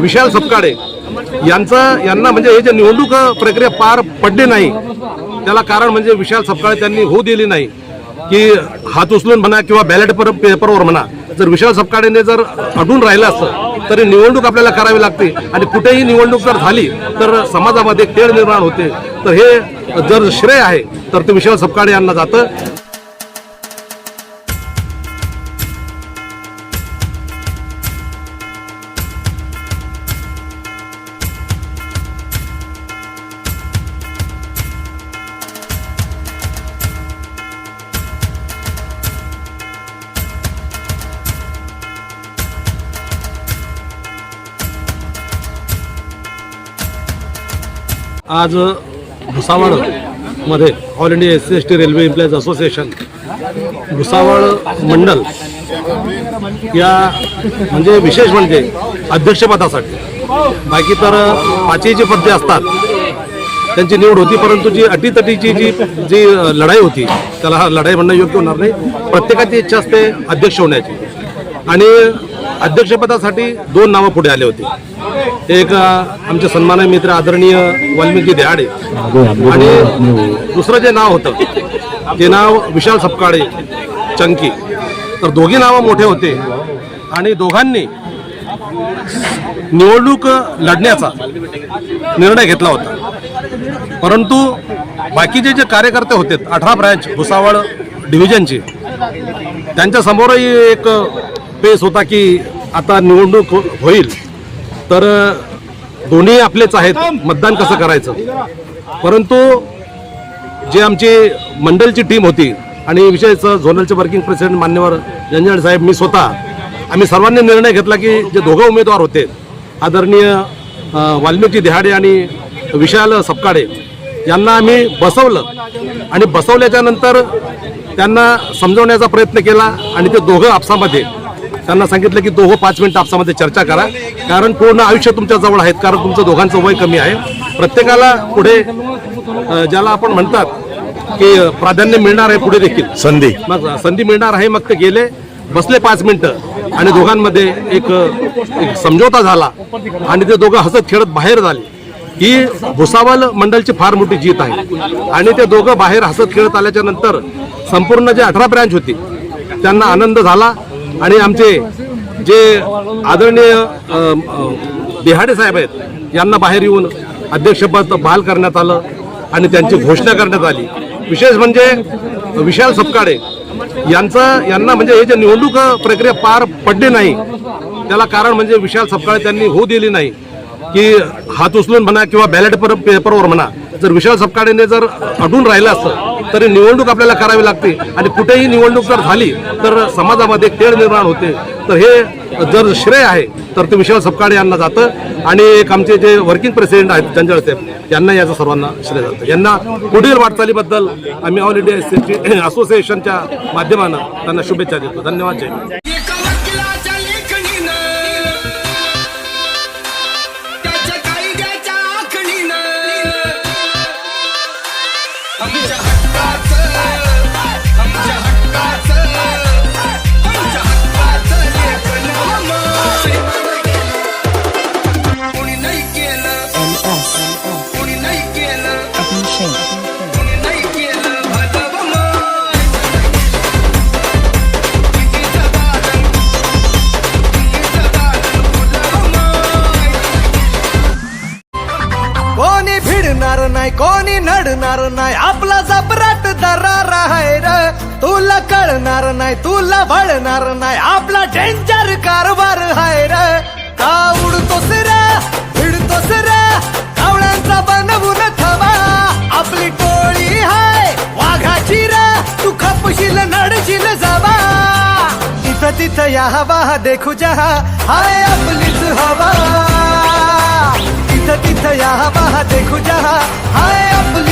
विशाल सपकाळे यांचं यांना म्हणजे हे जे निवडणूक प्रक्रिया पार पडली नाही त्याला कारण म्हणजे विशाल सपकाळे त्यांनी होऊ दिली नाही. की हात उचलून म्हणा किंवा बॅलेट पेपरवर म्हणा जर विशाल सपकाळेने जर अडून राहिलं असतं तरी निवडणूक आपल्याला करावी लागते. आणि कुठेही निवडणूक जर झाली तर समाजामध्ये खेळ निर्माण होते. तर हे जर श्रेय आहे तर ते विशाल सपकाळे यांना जातं. आज भुसावळमध्ये all India S C S T railway employees association Bhusawal मंडल या म्हणजे विशेष म्हणजे अध्यक्षपदासाठी. बाकी तर पाचही जी पदे असतात. त्यांची निवड होती परंतु जी अटीतटीची जी जी लढाई होती त्याला हा लढाई म्हणणं योग्य होणार नाही. प्रत्येकाची इच्छा असते अध्यक्ष होण्याची. आणि अध्यक्षपदासाठी दोन नावं पुढे आले होते. एक आमचे सन्माननीय मित्र आदरणीय वाल्मिकी देहाडे. आणि दुसरं जे नाव होतं ते नाव विशाल सपकाळे चंकी. तर दोघी नावं मोठे होते. आणि दोघांनी निवडणूक लढण्याचा निर्णय घेतला होता. परंतु बाकीचे जे कार्यकर्ते होते अठरा ब्रँच भुसावळ डिव्हिजनचे त्यांच्या समोरही एक पेस होता की आता निवडणूक होईल. तर दोन्ही आपलेच आहेत. मतदान कसं करायचं? परंतु जे आमची मंडलची टीम होती आणि विशेष झोनलचे वर्किंग प्रेसिडेंट मान्यवर जंजन साहेब मी स्वतः आम्ही सर्वांनी निर्णय घेतला की जे दोघं उमेदवार होते आदरणीय वाल्मिकी देहाडे आणि विशाल सपकाळे यांना आम्ही बसवलं. आणि बसवल्याच्या नंतर त्यांना समजवण्याचा प्रयत्न केला आणि ते दोघं आपसामध्ये त्यांना सांगितलं की दोघं पाच मिनिटं आपसामध्ये चर्चा करा. कारण पूर्ण आयुष्य तुमच्या जवळ आहेत कारण तुमचं दोघांचं वय कमी आहे. प्रत्येकाला पुढे ज्याला आपण म्हणतात की प्राधान्य मिळणार आहे पुढे देखील. संधी. मग संधी मिळणार आहे मग ते गेले बसले पाच मिनिटं आणि दोघांमध्ये एक एक समझोता झाला आणि ते दोघं हसत खेळत बाहेर झाले. ही भुसावळ मंडलची फार मोठी जीत आहे. आणि ते दोघं बाहेर हसत खेळत आल्याच्यानंतर संपूर्ण जे अठरा ब्रँच होती त्यांना आनंद झाला आणि आमचे जे आदरणीय बिहाडे देहाडे साहेब आहेत यांना बाहेर येऊन अध्यक्षपद बहाल करण्यात आलं आणि त्यांची घोषणा करण्यात आली. विशेष म्हणजे विशाल सपकाळे यांचं यांना म्हणजे हे जे निवडणूक प्रक्रिया पार पडली नाही त्याला कारण म्हणजे विशाल सपकाळे त्यांनी होऊ दिली नाही. की हात उचलून म्हणा किंवा बॅलेट पेपरवर म्हणा जर विशाल सपकाळेने जर अडून राहिलं असतं तरी निवडणूक आपल्याला करावी लागते. आणि कुठेही निवडणूक जर झाली तर समाजामध्ये खेळ निर्माण होते. तर हे जर श्रेय आहे तर ते विशाल सपकाळे यांना जातं. आणि एक आमचे जे वर्किंग प्रेसिडेंट आहेत जंजळ साहेब यांना याचं सर्वांना श्रेय जातं. यांना पुढील वाटचालीबद्दल आम्ही ऑल इंडिया असोसिएशनच्या माध्यमानं त्यांना शुभेच्छा देतो. धन्यवाद जय कोणी नाही. आपला जबराट दरार आहे र. तुला कळणार नाही तुला वळणार नाही. आपला डेंजर कारभार आहे र. का उडतोस रे? भिडतोस रे? कावळ्यांचा बनवून थवा. आपली टोळी हाय वाघाची रे. तू खपशील नडशील जावा. तिथं तिथं या हवा देखू जहा. हाय आपलीच हवा. तिथं तिथं या हवा देखू जहा. हाय आपली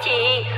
请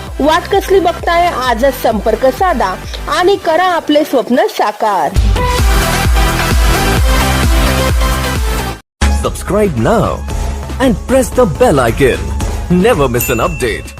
वाट कसली बघताय? आजच संपर्क साधा आणि करा आपले स्वप्न साकार. सबस्क्राईब ना and press the bell icon never miss an update